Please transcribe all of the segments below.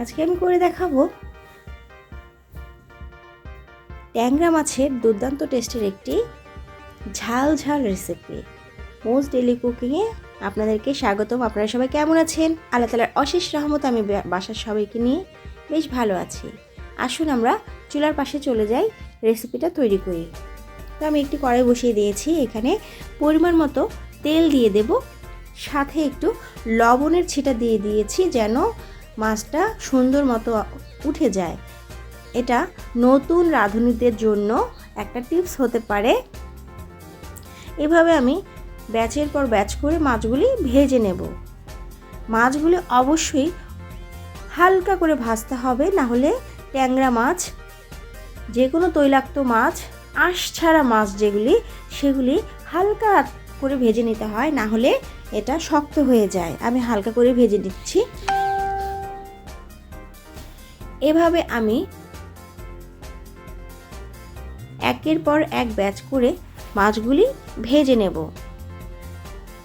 আজকে আমি করে দেখাবো ট্যাংরা মাছের দুর্দান্ত টেস্টের একটি ঝাল ঝাল রেসিপি মোস্ট ডেলি কুকিংয়ে আপনাদেরকে স্বাগতম। আপনারা সবাই কেমন আছেন? আল্লাহ তালার অশেষ রহমত আমি বাসার সবাইকে নিয়ে বেশ ভালো আছি। আসুন আমরা চুলার পাশে চলে যাই রেসিপিটা তৈরি করি। তো আমি একটি কড়াই বসিয়ে দিয়েছি। এখানে পরিমাণ মতো তেল দিয়ে দেব। সাথে একটু লবণের ছিটা দিয়ে দিয়েছি যেন মাছটা সুন্দর মতো উঠে যায়। এটা নতুন রাঁধুনিদের জন্য একটা টিপস হতে পারে। এভাবে আমি ব্যাচের পর ব্যাচ করে মাছগুলি ভেজে নেব। মাছগুলি অবশ্যই হালকা করে ভাজতে হবে, না হলে ট্যাংরা মাছ যে কোনো তৈলাক্ত মাছ, আঁশ ছাড়া মাছ যেগুলি, সেগুলি হালকা করে ভেজে নিতে হয়, না হলে এটা শক্ত হয়ে যায়। আমি হালকা করে ভেজে নিচ্ছি। এভাবে আমি একের পর এক ব্যাচ করে মাছগুলি ভেজে নেব।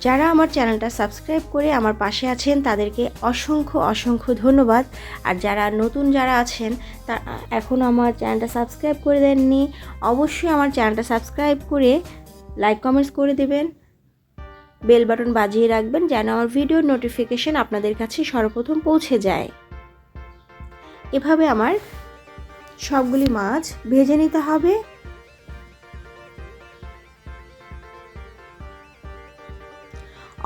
যারা আমার চ্যানেলটা সাবস্ক্রাইব করে আমার পাশে আছেন, তাদেরকে অসংখ্য অসংখ্য ধন্যবাদ। আর যারা নতুন যারা আছেন, তা এখনও আমার চ্যানেলটা সাবস্ক্রাইব করে দেননি, অবশ্যই আমার চ্যানেলটা সাবস্ক্রাইব করে লাইক, কমেন্টস করে দেবেন। বেল বাটন বাজিয়ে রাখবেন যেন আমার ভিডিওর নোটিফিকেশন আপনাদের কাছে সর্বপ্রথম পৌঁছে যায়। এভাবে আমার সবগুলি মাছ ভেজে নিতে হবে।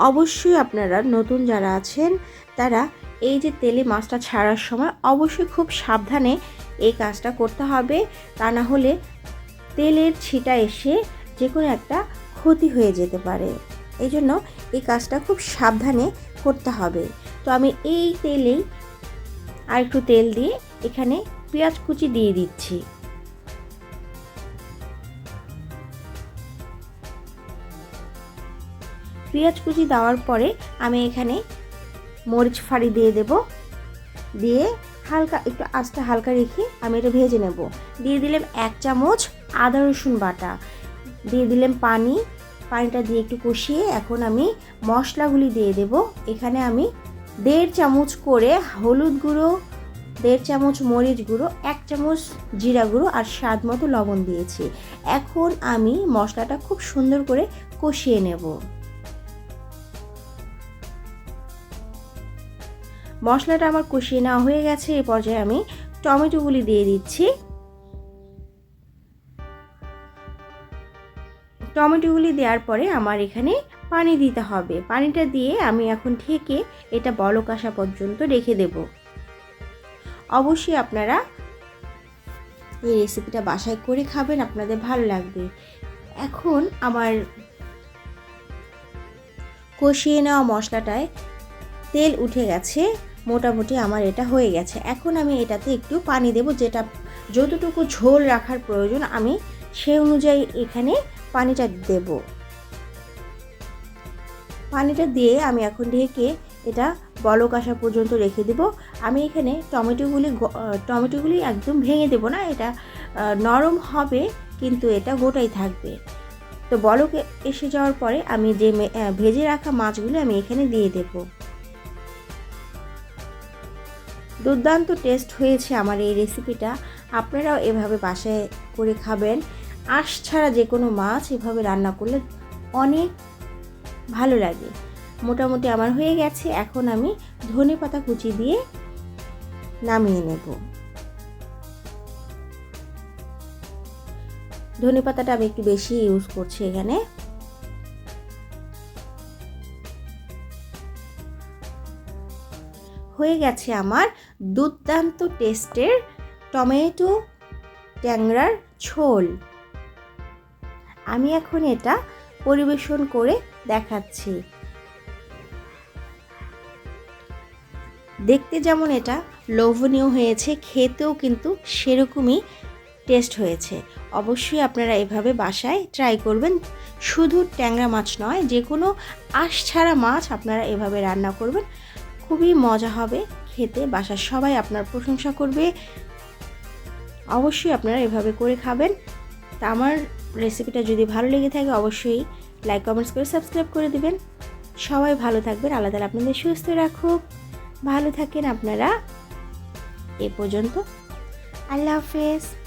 অবশ্যই আপনারা নতুন যারা আছেন, তারা এই যে তেলে মাছটা ছাড়ার সময় অবশ্যই খুব সাবধানে এই কাজটা করতে হবে। তা না হলে তেলের ছিটা এসে যে কোনো একটা ক্ষতি হয়ে যেতে পারে। এই জন্য এই কাজটা খুব সাবধানে করতে হবে। তো আমি এই তেলেই আর একটু তেল দিয়ে এখানে পেঁয়াজ কুচি দিয়ে দিচ্ছি। পেঁয়াজ কুচি দেওয়ার পরে আমি এখানে মরিচ ফাড়ি দিয়ে দেব। দিয়ে হালকা একটু আস্তে হালকা রেখে আমি এটা ভেজে নেব। দিয়ে দিলাম এক চামচ আদা রসুন বাটা। দিয়ে দিলাম পানি। পানিটা দিয়ে একটু কষিয়ে এখন আমি মশলাগুলি দিয়ে দেব। এখানে আমি দেড় চামচ করে হলুদ গুঁড়ো, দেড় চামচ মরিচ গুঁড়ো, এক চামচ জিরা গুঁড়ো আর স্বাদ মতো লবণ দিয়েছি। এখন আমি মশলাটা খুব সুন্দর করে কষিয়ে নেব। মশলাটা আমার কষিয়ে নেওয়া হয়ে গেছে। এই পর্যায়ে আমি টমেটোগুলি দিয়ে দিচ্ছি। টমেটোগুলি দেওয়ার পরে আমার এখানে পানি দিতে হবে। পানিটা দিয়ে আমি এখন ঢেকে এটা বলক আসা পর্যন্ত রেখে দেব। অবশ্যই আপনারা এই রেসিপিটা বাসায় করে খাবেন, আপনাদের ভালো লাগবে। এখন আমার কষিয়ে নেওয়া মশলাটায় তেল উঠে গেছে, মোটামুটি আমার এটা হয়ে গেছে। এখন আমি এটাতে একটু পানি দেব, যেটা যতটুকু ঝোল রাখার প্রয়োজন, আমি সে অনুযায়ী এখানে পানিটা দেব। পানিটা দিয়ে আমি এখন ঢেকে এটা বলক আসা পর্যন্ত রেখে দেব। আমি এখানে টমেটোগুলি টমেটোগুলি একদম ভেঙে দেব না, এটা নরম হবে কিন্তু এটা গোটাই থাকবে। তো বলক এসে যাওয়ার পরে আমি যে ভেজে রাখা মাছগুলি আমি এখানে দিয়ে দেব। দুর্দান্ত টেস্ট হয়েছে আমার এই রেসিপিটা। আপনারাও এভাবে বাসায় করে খাবেন। আঁশ ছাড়া যে কোনো মাছ এভাবে রান্না করলে অনেক ভালো লাগে। মোটামুটি আমার হয়ে গেছে, এখন আমি ধনে পাতা কুচি দিয়ে নামিয়ে নেব। ধনে পাতাটা আমি একটু বেশি ইউজ করছি এখানে। হয়ে গেছে আমার দুর্দান্ত টেস্টের টমেটো ট্যাংরার ঝোল। আমি এখন এটা পরিবেশন করে দেখাচ্ছি। দেখতে যেমন এটা লোভনীয় হয়েছে, খেতেও কিন্তু সেরকমই টেস্ট হয়েছে। অবশ্যই আপনারা এভাবে বাসায় ট্রাই করবেন। শুধু ট্যাংরা মাছ নয় যে কোনো আঁশ ছাড়া মাছ আপনারা এভাবে রান্না করবেন। খুবই মজা হবে খেতে, বাসার সবাই আপনার প্রশংসা করবে। অবশ্যই আপনারা এভাবে করে খাবেন। তা আমার রেসিপিটা যদি ভালো লেগে থাকে, অবশ্যই লাইক কমেন্টস করে সাবস্ক্রাইব করে দেবেন। সবাই ভালো থাকবেন আলাদা আপনাদের সুস্থ রাখুক। ভালো থাকেন আপনারা। এ পর্যন্ত। আল্লাহ হাফেজ।